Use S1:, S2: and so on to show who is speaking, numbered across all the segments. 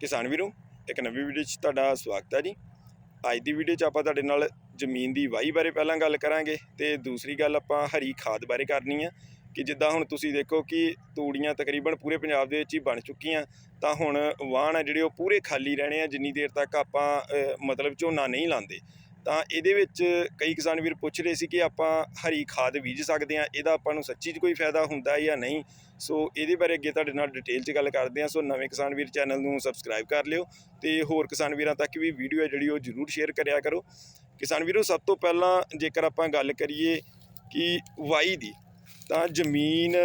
S1: ਕਿਸਾਨ ਵੀਰੋ, ਇੱਕ ਨਵੀਂ ਵੀਡੀਓ 'ਚ ਤੁਹਾਡਾ ਸਵਾਗਤ ਹੈ ਜੀ। ਅੱਜ ਦੀ ਵੀਡੀਓ 'ਚ ਆਪਾਂ ਤੁਹਾਡੇ ਨਾਲ ਜ਼ਮੀਨ ਦੀ ਵਾਹੀ ਬਾਰੇ ਪਹਿਲਾਂ ਗੱਲ ਕਰਾਂਗੇ ਤੇ ਦੂਸਰੀ ਗੱਲ ਆਪਾਂ ਹਰੀ ਖਾਦ ਬਾਰੇ ਕਰਨੀ ਆ ਕਿ ਜਿੱਦਾਂ ਹੁਣ ਤੁਸੀਂ ਦੇਖੋ ਕਿ ਤੂੜੀਆਂ ਤਕਰੀਬਨ ਪੂਰੇ ਪੰਜਾਬ ਦੇ ਵਿੱਚ ਹੀ ਬਣ ਚੁੱਕੀਆਂ, ਤਾਂ ਹੁਣ ਵਾਹਣ ਆ ਜਿਹੜੇ ਉਹ ਪੂਰੇ ਖਾਲੀ ਰਹਿਣੇ ਆ, ਜਿੰਨੀ ਦੇਰ ਤੱਕ ਆਪਾਂ ਮਤਲਬ ਝੋਨਾ ਨਹੀਂ ਲਾਉਂਦੇ। ਤਾਂ ਇਹਦੇ ਵਿੱਚ ਕਈ ਕਿਸਾਨ ਵੀਰ ਪੁੱਛ ਰਹੇ ਸੀ ਕਿ ਆਪਾਂ ਹਰੀ ਖਾਦ ਬੀਜ ਸਕਦੇ ਆ ਇਹਦਾ ਆਪਾਂ ਨੂੰ ਸੱਚੀ 'ਚ ਕੋਈ ਫਾਇਦਾ ਹੁੰਦਾ ਜਾਂ ਨਹੀਂ? ਸੋ ਇਹਦੇ ਬਾਰੇ ਅੱਗੇ ਤੁਹਾਡੇ ਨਾਲ ਡਿਟੇਲ 'ਚ ਗੱਲ ਕਰਦੇ ਹਾਂ। ਸੋ ਨਵੇਂ ਕਿਸਾਨ ਵੀਰ ਚੈਨਲ ਨੂੰ ਸਬਸਕ੍ਰਾਈਬ ਕਰ ਲਿਓ ਤੇ ਹੋਰ ਕਿਸਾਨ ਵੀਰਾਂ ਤੱਕ ਵੀ ਵੀਡੀਓ ਹੈ ਜਿਹੜੀ ਉਹ ਜਰੂਰ ਸ਼ੇਅਰ ਕਰਿਆ ਕਰੋ। ਕਿਸਾਨ ਵੀਰੋ, ਸਭ ਤੋਂ ਪਹਿਲਾਂ ਜੇਕਰ ਆਪਾਂ ਗੱਲ ਕਰੀਏ ਕਿ ਵਾਈ ਦੀ, ਤਾਂ ਜ਼ਮੀਨ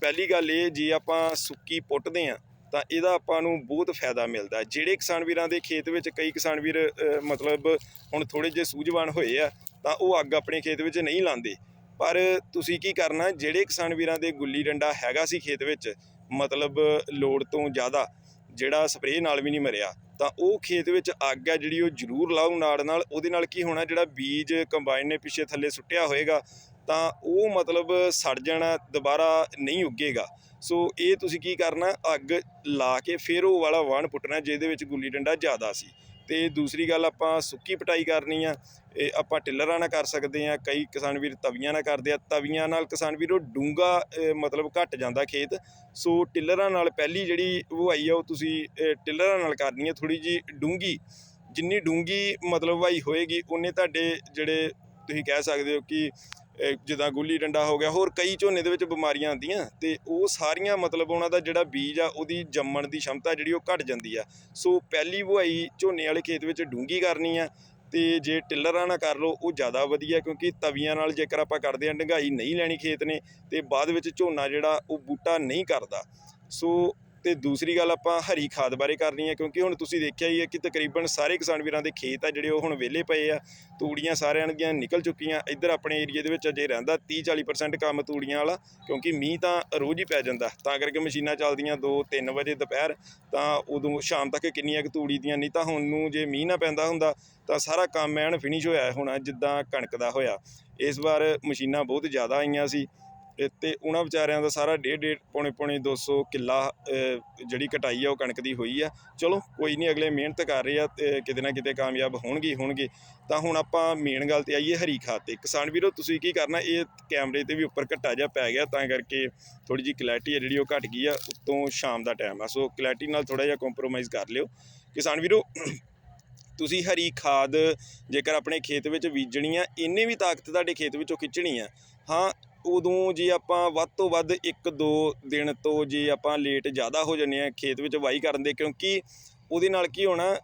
S1: ਪਹਿਲੀ ਗੱਲ ਇਹ, ਜੇ ਆਪਾਂ ਸੁੱਕੀ ਪੁੱਟਦੇ ਆ ਤਾਂ ਇਹਦਾ ਆਪਾਂ ਨੂੰ ਬਹੁਤ ਫਾਇਦਾ ਮਿਲਦਾ ਜਿਹੜੇ ਕਿਸਾਨ ਵੀਰਾਂ ਦੇ ਖੇਤ ਵਿੱਚ ਕਈ ਕਿਸਾਨ ਵੀਰ ਮਤਲਬ ਹੁਣ ਥੋੜੇ ਜਿਹੇ ਸੂਝਵਾਨ ਹੋਏ ਆ, ਤਾਂ ਉਹ ਅੱਗ ਆਪਣੇ ਖੇਤ ਵਿੱਚ ਨਹੀਂ ਲਾਉਂਦੇ। ਪਰ ਤੁਸੀਂ ਕੀ ਕਰਨਾ, ਜਿਹੜੇ ਕਿਸਾਨ ਵੀਰਾਂ ਦੇ ਗੁੱਲੀ ਡੰਡਾ ਹੈਗਾ ਸੀ ਖੇਤ ਵਿੱਚ, ਮਤਲਬ ਲੋੜ ਤੋਂ ਜ਼ਿਆਦਾ, ਜਿਹੜਾ ਸਪਰੇਅ ਨਾਲ ਵੀ ਨਹੀਂ ਮਰਿਆ, ਤਾਂ ਉਹ ਖੇਤ ਵਿੱਚ ਅੱਗ ਹੈ ਜਿਹੜੀ ਉਹ ਜ਼ਰੂਰ ਲਾਓ ਨਾੜ ਨਾਲ। ਉਹਦੇ ਨਾਲ ਕੀ ਹੋਣਾ, ਜਿਹੜਾ ਬੀਜ ਕੰਬਾਈਨ ਨੇ ਪਿੱਛੇ ਥੱਲੇ ਸੁੱਟਿਆ ਹੋਏਗਾ, ਤਾਂ ਉਹ ਮਤਲਬ ਸੜ ਜਾਣਾ, ਦੁਬਾਰਾ ਨਹੀਂ ਉੱਗੇਗਾ। ਸੋ ਇਹ ਤੁਸੀਂ ਕੀ ਕਰਨਾ ਅੱਗ ਲਾ ਕੇ ਫਿਰ ਉਹ ਵਾਲਾ ਵਾਣ ਪੁੱਟਣਾ ਜਿਹਦੇ ਵਿੱਚ ਗੁੱਲੀ ਡੰਡਾ ਜ਼ਿਆਦਾ ਸੀ। ਤੇ ਦੂਸਰੀ ਗੱਲ ਆਪਾਂ ਸੁੱਕੀ ਪਟਾਈ ਕਰਨੀ ਆ ਇਹ ਆਪਾਂ ਟਿੱਲਰਾਂ ਨਾਲ ਕਰ ਸਕਦੇ ਆ ਕਈ ਕਿਸਾਨ ਵੀਰ ਤਵੀਆਂ ਨਾਲ ਕਰਦੇ ਆ ਤਵੀਆਂ ਨਾਲ ਕਿਸਾਨ ਵੀਰ ਉਹ ਡੂੰਗਾ ਮਤਲਬ ਘਟ ਜਾਂਦਾ ਖੇਤ। ਸੋ ਟਿੱਲਰਾਂ ਨਾਲ ਪਹਿਲੀ ਜਿਹੜੀ ਵਹਾਈ ਆ ਉਹ ਤੁਸੀਂ ਅ, ਟਿੱਲਰਾਂ ਨਾਲ ਕਰਨੀ ਹੈ ਥੋੜੀ ਜੀ ਡੂੰਗੀ ਜਿੰਨੀ ਡੂੰਗੀ ਮਤਲਬ ਵਹਾਈ ਹੋਏਗੀ ਉਹਨੇ ਤੁਹਾਡੇ ਜਿਹੜੇ ਤੁਸੀਂ ਕਹਿ ਸਕਦੇ ਹੋ ਕਿ ਜਿੱਦਾਂ ਗੁੱਲੀ ਡੰਡਾ ਹੋ ਗਿਆ, ਹੋਰ ਕਈ ਝੋਨੇ ਦੇ ਵਿੱਚ ਬਿਮਾਰੀਆਂ ਆਉਂਦੀਆਂ ਤੇ ਉਹ ਸਾਰੀਆਂ ਮਤਲਬ ਉਹਨਾਂ ਦਾ ਜਿਹੜਾ ਬੀਜ ਆ, ਉਹਦੀ ਜੰਮਣ ਦੀ ਸ਼ਮਤਾ ਜਿਹੜੀ ਉਹ ਘਟ ਜਾਂਦੀ ਆ। ਸੋ ਪਹਿਲੀ ਵਹਾਈ ਝੋਨੇ ਵਾਲੇ ਖੇਤ ਵਿੱਚ ਡੂੰਗੀ ਕਰਨੀ ਆ ਤੇ ਜੇ ਟਿੱਲਰਾਂ ਨਾਲ ਕਰ ਲਓ, ਉਹ ਜ਼ਿਆਦਾ ਵਧੀਆ ਕਿਉਂਕਿ ਤਵੀਆਂ ਨਾਲ ਜੇਕਰ ਆਪਾਂ ਕਰਦੇ ਹਾਂ, ਡੰਗਾਈ ਨਹੀਂ ਲੈਣੀ ਖੇਤ ਨੇ ਤੇ ਬਾਅਦ ਵਿੱਚ ਝੋਨਾ ਜਿਹੜਾ ਉਹ ਬੂਟਾ ਨਹੀਂ ਕਰਦਾ। ਸੋ ਤੇ ਦੂਸਰੀ ਗੱਲ ਆਪਾਂ ਹਰੀ ਖਾਦ ਬਾਰੇ ਕਰਨੀ ਹੈ, ਕਿਉਂਕਿ ਹੁਣ ਤੁਸੀਂ ਦੇਖਿਆ ਹੀ ਹੈ ਕਿ ਤਕਰੀਬਨ ਸਾਰੇ ਕਿਸਾਨ ਵੀਰਾਂ ਦੇ ਖੇਤ ਆ ਜਿਹੜੇ ਉਹ ਹੁਣ ਵਿਹਲੇ ਪਏ ਆ, ਤੂੜੀਆਂ ਸਾਰਿਆਂ ਦੀਆਂ ਨਿਕਲ ਚੁੱਕੀਆਂ, ਇੱਧਰ ਆਪਣੇ ਏਰੀਆ ਦੇ ਵਿੱਚ ਅਜੇ ਰਹਿੰਦਾ 30 40% ਕੰਮ ਤੂੜੀਆਂ ਵਾਲਾ, ਕਿਉਂਕਿ ਮੀਂਹ ਤਾਂ ਰੋਜ਼ ਹੀ ਪੈ ਜਾਂਦਾ, ਤਾਂ ਕਰਕੇ ਮਸ਼ੀਨਾਂ ਚੱਲਦੀਆਂ 2 3 ਵਜੇ ਦੁਪਹਿਰ, ਤਾਂ ਉਦੋਂ ਸ਼ਾਮ ਤੱਕ ਕਿੰਨੀਆਂ ਕੁ ਤੂੜੀ ਦੀਆਂ, ਨਹੀਂ ਤਾਂ ਹੁਣ ਨੂੰ ਜੇ ਮੀਂਹ ਨਾ ਪੈਂਦਾ ਹੁੰਦਾ, ਤਾਂ ਸਾਰਾ ਕੰਮ ਐਨ ਫਿਨਿਸ਼ ਹੋਇਆ ਹੋਣਾ, ਜਿੱਦਾਂ ਕਣਕ ਦਾ ਹੋਇਆ, ਇਸ ਵਾਰ ਮਸ਼ੀਨਾਂ ਬਹੁਤ ਜ਼ਿਆਦਾ ਆਈਆਂ ਸੀ ਅਤੇ ਉਹਨਾਂ ਵਿਚਾਰਿਆਂ ਦਾ ਸਾਰਾ ਡੇਢ ਡੇਢ, ਪੌਣੇ ਪੌਣੇ 200 ਕਿੱਲਾ ਜਿਹੜੀ ਕਟਾਈ ਆ ਉਹ ਕਣਕ ਦੀ ਹੋਈ ਆ। ਚਲੋ, ਕੋਈ ਨਹੀਂ ਅਗਲੇ ਮਿਹਨਤ ਕਰ ਰਹੇ ਆ ਤੇ ਕਿਤੇ ਨਾ ਕਿਤੇ ਕਾਮਯਾਬ ਹੋਣਗੇ ਹੋਣਗੇ। ਤਾਂ ਹੁਣ ਆਪਾਂ ਮੇਨ ਗੱਲ ਤੇ ਆਈਏ ਹਰੀ ਖਾਦ ਤੇ। ਕਿਸਾਨ ਵੀਰੋ, ਤੁਸੀਂ ਕੀ ਕਰਨਾ? ਇਹ ਕੈਮਰੇ ਤੇ ਵੀ ਉੱਪਰ ਘੱਟਾ ਜਿਹਾ ਪੈ ਗਿਆ, ਤਾਂ ਕਰਕੇ ਥੋੜੀ ਜੀ ਕਲੈਰਿਟੀ ਆ ਜਿਹੜੀ ਉਹ ਘਟ ਗਈ ਆ, ਉਤੋਂ ਸ਼ਾਮ ਦਾ ਟਾਈਮ ਆ। ਸੋ ਕਲੈਰਿਟੀ ਨਾਲ ਥੋੜਾ ਜਿਹਾ ਕੰਪਰੋਮਾਈਜ਼ ਕਰ ਲਿਓ। ਕਿਸਾਨ ਵੀਰੋ, ਤੁਸੀਂ ਹਰੀ ਖਾਦ ਜੇਕਰ ਆਪਣੇ ਖੇਤ ਵਿੱਚ ਬੀਜਣੀ ਆ, ਇੰਨੇ ਵੀ ਤਾਕਤ ਤੁਹਾਡੇ ਖੇਤ ਵਿੱਚੋਂ ਖਿੱਚਣੀ ਆ, ਹਾਂ ਉਦੋਂ ਜੇ ਆਪਾਂ ਵੱਧ ਤੋਂ ਵੱਧ 1-2 ਦਿਨ ਤੋਂ ਜੇ ਆਪਾਂ ਲੇਟ ਜ਼ਿਆਦਾ ਹੋ ਜਾਂਦੇ ਹਾਂ ਖੇਤ ਵਿੱਚ ਵਾਹੀ ਕਰਨ ਦੇ, ਕਿਉਂਕਿ ਉਹਦੇ ਨਾਲ ਕੀ ਹੋਣਾ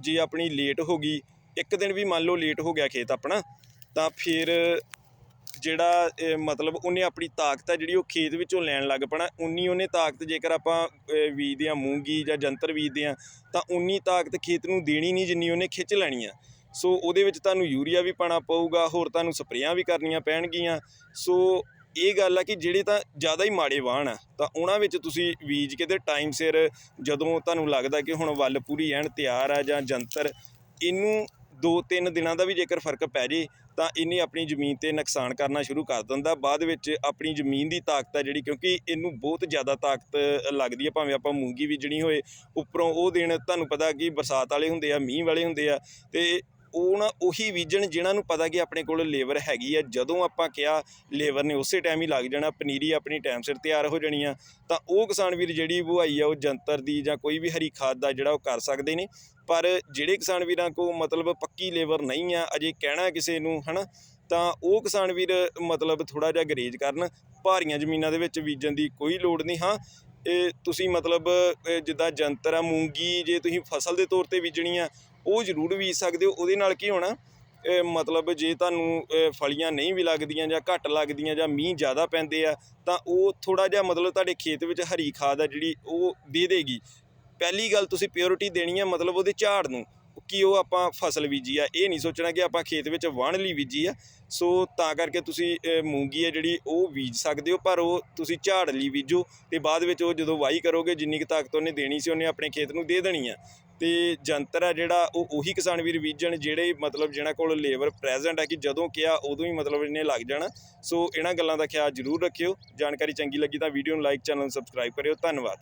S1: ਜੇ ਆਪਣੀ ਲੇਟ ਹੋ ਗਈ, ਇੱਕ ਦਿਨ ਵੀ ਮੰਨ ਲਓ ਲੇਟ ਹੋ ਗਿਆ ਖੇਤ ਆਪਣਾ, ਤਾਂ ਫਿਰ ਜਿਹੜਾ ਮਤਲਬ ਉਹਨੇ ਆਪਣੀ ਤਾਕਤ ਹੈ ਜਿਹੜੀ ਉਹ ਖੇਤ ਵਿੱਚੋਂ ਲੈਣ ਲੱਗ ਪਣਾ, ਉਨੀ ਉਹਨੇ ਤਾਕਤ ਜੇਕਰ ਆਪਾਂ ਬੀਜਦੇ ਆ ਮੂੰਗੀ ਜਾਂ ਜੰਤਰ ਬੀਜਦੇ ਆ ਤਾਂ ਉਨੀ ਤਾਕਤ ਖੇਤ ਨੂੰ ਦੇਣੀ ਨਹੀਂ ਜਿੰਨੀ ਉਹਨੇ ਖਿੱਚ ਲੈਣੀ ਆ। ਸੋ ਉਹਦੇ ਵਿੱਚ ਤੁਹਾਨੂੰ ਯੂਰੀਆ ਵੀ ਪਾਣਾ ਪਊਗਾ, ਹੋਰ ਤੁਹਾਨੂੰ ਸਪਰੇਆਂ ਵੀ ਕਰਨੀਆਂ ਪੈਣਗੀਆਂ। ਸੋ ਇਹ ਗੱਲ ਆ ਕਿ ਜਿਹੜੇ ਤਾਂ ਜ਼ਿਆਦਾ ਹੀ ਮਾੜੇ ਵਾਹਣ ਆ, ਤਾਂ ਉਹਨਾਂ ਵਿੱਚ ਤੁਸੀਂ ਬੀਜ ਕੇ ਤੇ ਟਾਈਮ ਸਿਰ ਜਦੋਂ ਤੁਹਾਨੂੰ ਲੱਗਦਾ ਕਿ ਹੁਣ ਵੱਲ ਪੂਰੀ ਐਨ ਤਿਆਰ ਆ ਜਾਂ ਜੰਤਰ, ਇਹਨੂੰ 2-3 ਦਿਨਾਂ ਦਾ ਵੀ ਜੇਕਰ ਫ਼ਰਕ ਪੈ ਜੇ, ਤਾਂ ਇਹਨੇ ਆਪਣੀ ਜ਼ਮੀਨ ਤੇ ਨੁਕਸਾਨ ਕਰਨਾ ਸ਼ੁਰੂ ਕਰ ਦਿੰਦਾ। ਬਾਅਦ ਵਿੱਚ ਆਪਣੀ ਜ਼ਮੀਨ ਦੀ ਤਾਕਤ ਹੈ ਜਿਹੜੀ, ਕਿਉਂਕਿ ਇਹਨੂੰ ਬਹੁਤ ਜ਼ਿਆਦਾ ਤਾਕਤ ਲੱਗਦੀ ਹੈ ਭਾਵੇਂ ਆਪਾਂ ਮੂੰਗੀ ਬੀਜਣੀ ਹੋਏ, ਉੱਪਰੋਂ ਉਹ ਦਿਨ ਤੁਹਾਨੂੰ ਪਤਾ ਕਿ ਬਰਸਾਤ ਵਾਲੇ ਹੁੰਦੇ ਆ, ਮੀਂਹ ਵਾਲੇ ਹੁੰਦੇ ਆ, ਤੇ ਉਹ ਨਾ ਉਹੀ ਬੀਜਣ ਜਿਨ੍ਹਾਂ ਨੂੰ ਪਤਾ ਕਿ ਆਪਣੇ ਕੋਲ ਲੇਬਰ ਹੈਗੀ ਆ। ਜਦੋਂ ਆਪਾਂ ਕਿਹਾ ਲੇਬਰ ਨੇ ਉਸੇ ਟਾਈਮ ਹੀ ਲੱਗ ਜਾਣਾ, ਪਨੀਰੀ ਆਪਣੀ ਟਾਈਮ ਸਿਰ ਤਿਆਰ ਹੋ ਜਾਣੀ ਆ, ਤਾਂ ਉਹ ਕਿਸਾਨ ਵੀਰ ਜਿਹੜੀ ਬੁਹਾਈ ਆ, ਉਹ ਜੰਤਰ ਦੀ ਜਾਂ ਕੋਈ ਵੀ ਹਰੀ ਖਾਦ ਦਾ ਜਿਹੜਾ ਉਹ ਕਰ ਸਕਦੇ ਨੇ। ਪਰ ਜਿਹੜੇ ਕਿਸਾਨ ਵੀਰਾਂ ਕੋ ਮਤਲਬ ਪੱਕੀ ਲੇਬਰ ਨਹੀਂ ਆ, ਅਜੇ ਕਹਿਣਾ ਕਿਸੇ ਨੂੰ, ਹਨਾ, ਤਾਂ ਉਹ ਕਿਸਾਨ ਵੀਰ ਮਤਲਬ ਥੋੜਾ ਜਿਹਾ ਗਰੇਜ ਕਰਨ, ਭਾਰੀਆਂ ਜ਼ਮੀਨਾਂ ਦੇ ਵਿੱਚ ਬੀਜਣ ਦੀ ਕੋਈ ਲੋੜ ਨਹੀਂ, ਹਾਂ। ਇਹ ਤੁਸੀਂ ਮਤਲਬ ਜਿੱਦਾਂ ਜੰਤਰ ਆ, ਮੂੰਗੀ ਜੇ ਤੁਸੀਂ ਫਸਲ ਦੇ ਤੌਰ ਤੇ ਬੀਜਣੀ ਆ ਉਹ ਜ਼ਰੂਰ ਬੀਜ ਸਕਦੇ ਹੋ। ਉਹਦੇ ਨਾਲ ਕੀ ਹੋਣਾ ਮਤਲਬ ਜੇ ਤੁਹਾਨੂੰ ਫਲੀਆਂ ਨਹੀਂ ਵੀ ਲੱਗਦੀਆਂ ਜਾਂ ਘੱਟ ਲੱਗਦੀਆਂ ਜਾਂ ਮੀਂਹ ਜ਼ਿਆਦਾ ਪੈਂਦੇ ਆ, ਤਾਂ ਉਹ ਥੋੜਾ ਜਿਹਾ ਮਤਲਬ ਤੁਹਾਡੇ ਖੇਤ ਵਿੱਚ ਹਰੀ ਖਾਦ ਆ ਜਿਹੜੀ ਉਹ ਦੇ ਦੇਗੀ। ਪਹਿਲੀ ਗੱਲ ਤੁਸੀਂ ਪਿਓਰਿਟੀ ਦੇਣੀ ਆ ਮਤਲਬ ਉਹਦੇ ਝਾੜ ਨੂੰ, ਕਿ ਉਹ ਆਪਾਂ ਫਸਲ ਬੀਜੀ ਆ। ਇਹ ਨਹੀਂ ਸੋਚਣਾ ਕਿ ਆਪਾਂ ਖੇਤ ਵਿੱਚ ਵਾਹਣ ਲਈ ਬੀਜੀ ਆ। ਸੋ ਤਾਂ ਕਰਕੇ ਤੁਸੀਂ ਮੂੰਗੀ ਹੈ ਜਿਹੜੀ ਉਹ ਬੀਜ ਸਕਦੇ ਹੋ, ਪਰ ਉਹ ਤੁਸੀਂ ਝਾੜ ਲਈ ਬੀਜੋ ਤੇ ਬਾਅਦ ਵਿੱਚ ਉਹ ਜਦੋਂ ਵਾਈ ਕਰੋਗੇ, ਜਿੰਨੀ ਕੁ ਤਾਕਤ ਉਹਨੇ ਦੇਣੀ ਸੀ, ਉਹਨੇ ਆਪਣੇ ਖੇਤ ਨੂੰ ਦੇ ਦੇਣੀ ਆ। ਅਤੇ ਜੰਤਰ ਆ ਜਿਹੜਾ, ਉਹ ਉਹੀ ਕਿਸਾਨ ਵੀਰ ਬੀਜਣ ਜਿਹੜੇ ਮਤਲਬ ਜਿਹਨਾਂ ਕੋਲ ਲੇਬਰ ਪ੍ਰੈਜ਼ੈਂਟ ਹੈ ਕਿ ਜਦੋਂ ਕਿਹਾ, ਉਦੋਂ ਹੀ ਮਤਲਬ ਇਹਨੇ ਲੱਗ ਜਾਣਾ। ਸੋ ਇਹਨਾਂ ਗੱਲਾਂ ਦਾ ਖਿਆਲ ਜ਼ਰੂਰ ਰੱਖਿਓ। ਜਾਣਕਾਰੀ ਚੰਗੀ ਲੱਗੀ ਤਾਂ ਵੀਡੀਓ ਨੂੰ ਲਾਈਕ ਚੈਨਲ ਨੂੰ ਸਬਸਕ੍ਰਾਈਬ ਕਰਿਓ। ਧੰਨਵਾਦ।